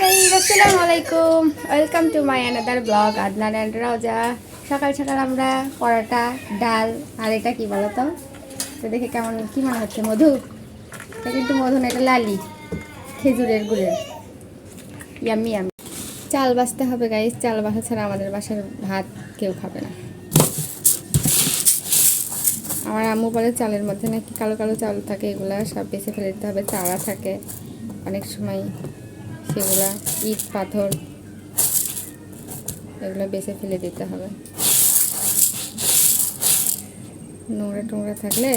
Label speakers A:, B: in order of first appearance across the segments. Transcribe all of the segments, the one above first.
A: Guys আসসালামু আলাইকুম welcome to my another blog Adnan and Raja সকাল সকাল আমরা পরোটা, ডাল, আর এটা কি বলো তো তো দেখে কেমন, কি মনে হচ্ছে, মধু? এটা কিন্তু মধু না, এটা লালি, খেজুরের গুড়ের। ইয়াম্মি ইয়াম্মি চাল বাছতে হবে গাইস চাল বাসা ছাড়া আমাদের বাসার ভাত কেউ খাবে না। আমার আম্মু বলে চালের মধ্যে নাকি কালো কালো চাল থাকে, এগুলা সব বেছে ফেলে দিতে হবে, চারা থাকে। অনেক সময় সেগুলা ইট, পাথর এগুলো বেছে ফেলে দিতে হবে। নোংরা টোংরা থাকলে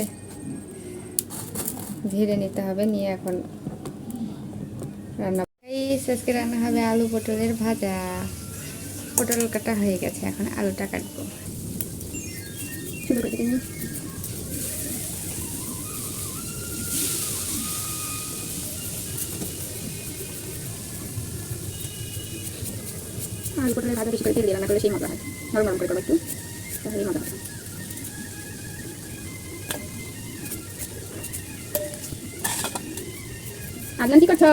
A: ধীরে নিতে হবে, নিয়ে এখন রান্না আজকে রান্না হবে আলু পটলের ভাজা। পটল কাটা হয়ে গেছে, এখন আলুটা কাটবো। শুরু করে আলু পটলের ভাজা বেশি করে তেল দিয়ে রান্না করলে সেই মজা হয়। নরম নরম করে করব একটু তাহলেই মজা আদনান কি করছ?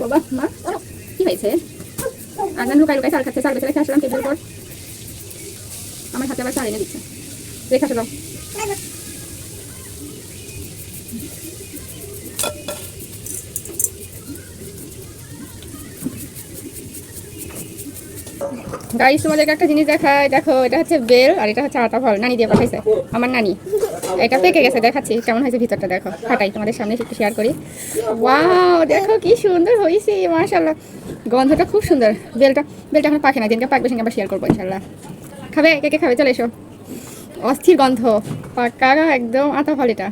A: বাবা মা কি হয়েছে? আদনান লুকাই লুকাই চাল খাচ্ছে চাল বেছে রেখে আসলাম টেবিলের উপর আমার হাতে আবার চাল এনে দিচ্ছে। রেখে আসো গাইস তোমাদেরকে একটা জিনিস দেখায় দেখো, এটা হচ্ছে বেল আর এটা হচ্ছে আতা ফল। নানি দিয়ে পাঠাইছে। আমার নানি। এটা পেকে গেছে, দেখাচ্ছি। কেমন হয়েছে ভিতরটা দেখো। ফাটাই, তোমাদের সামনে একটু শেয়ার করি। ওয়াও দেখো কি সুন্দর হয়েছে মাশাল্লাহ গন্ধটা খুব সুন্দর। বেলটা বেলটা এখন পাকে না। দিনকে পাকবে সঙ্গে আবার শেয়ার করব ইনশাল্লাহ খাবে? কে কে খাবে? চলে এসো। অস্থির গন্ধ। পাকা একদম আতা ফল এটা।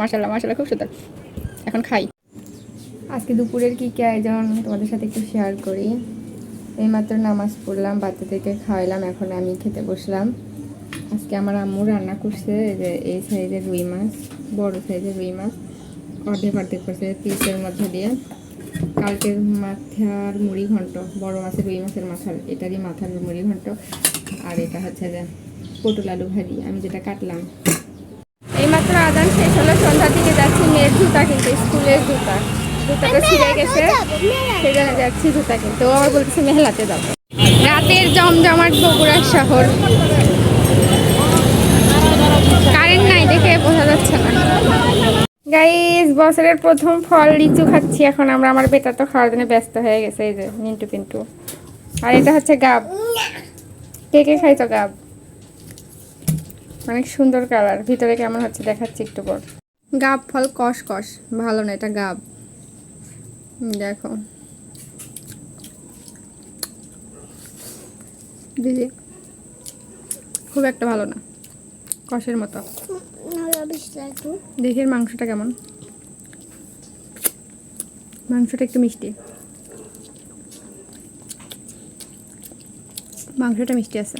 A: মাশাল্লাহ মাশাল্লাহ খুব সুন্দর। এখন খাই। আজকে দুপুরের কি কি আয়োজন? তোমাদের সাথে একটু শেয়ার করি। এইমাত্র নামাজ পড়লাম বাচ্চাদেরকে খাওয়াইলাম, এখন আমি খেতে বসলাম। আজকে আমার আম্মু রান্না করছে যে এই সাইজের রুই মাছ, বড় সাইজের রুই মাছ। অর্ধেক অর্ধেক করছে পিসের মধ্যে দিয়ে। কালকের মাথার মুড়ি ঘন্ট, বড় মাছের, রুই মাছের মাথার এটারই মাথার মুড়ি ঘন্ট। আর এটা হচ্ছে যে পটল আলু ভাজি, আমি যেটা কাটলাম। এইমাত্র আদান শেষ হলো সন্ধ্যার দিকে যাচ্ছি মেয়ের জুতা কিনতে, স্কুলের জুতা। জুতাটা যাচ্ছি জুতা কিনতে। ও আবার বলতেছে, মেহলাতে যাব রাতের জমজমাট বগুড়া শহর। কারেন্ট নাই দেখে বোঝা যাচ্ছে না। গাইস বছরের প্রথম ফল লিচু খাচ্ছি এখন। আমরা আমার বেটা তো খাওয়ার জন্য ব্যস্ত হয়ে গেছে, এই যে মিন্টু পিন্টু। আর এটা হচ্ছে গাব। কে কে খাই তো গাব? অনেক সুন্দর কালার ভিতরে কেমন হচ্ছে দেখাচ্ছি একটু পর। গাব ফল কষ কষ ভালো না এটা গাব। দেখো। দিদি, খুব একটা ভালো না, কষের মতো। দেখি মাংসটা কেমন? মাংসটা একটু মিষ্টি। মাংসটা মিষ্টি আছে।